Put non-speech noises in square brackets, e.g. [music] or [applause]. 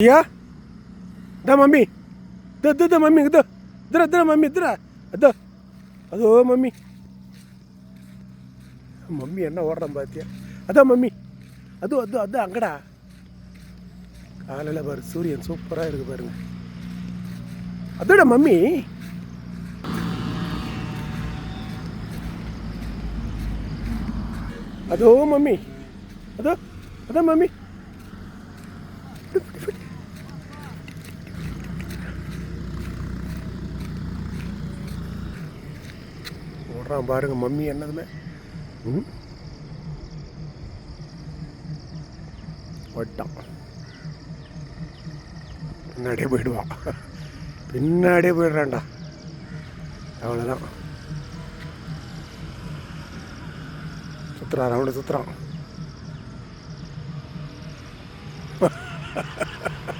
ஐயா இதா மம்மி இதோ இதோ மம்மி இதோ இதிர இதிர மம்மி இதிர அது அதோ மம்மி மம்மி என்ன ஓடுறான் பாத்தியா அதான் மம்மி அது அது அதோ அங்கடா காலையில் பாரு சூரியன் சூப்பராக இருக்கு பாருங்க அதோட மம்மி அதோ மம்மி அதோ அதான் மம்மி ஓடுறான் பாருங்க மம்மி என்னதுமே? ம்? வட்டான் பின்னாடியே போயிடுவான் பின்னாடியே போயிடுறான்டா. அவ்வளோதான் சுற்றுறான் அவனை சுற்றுறான் [laughs]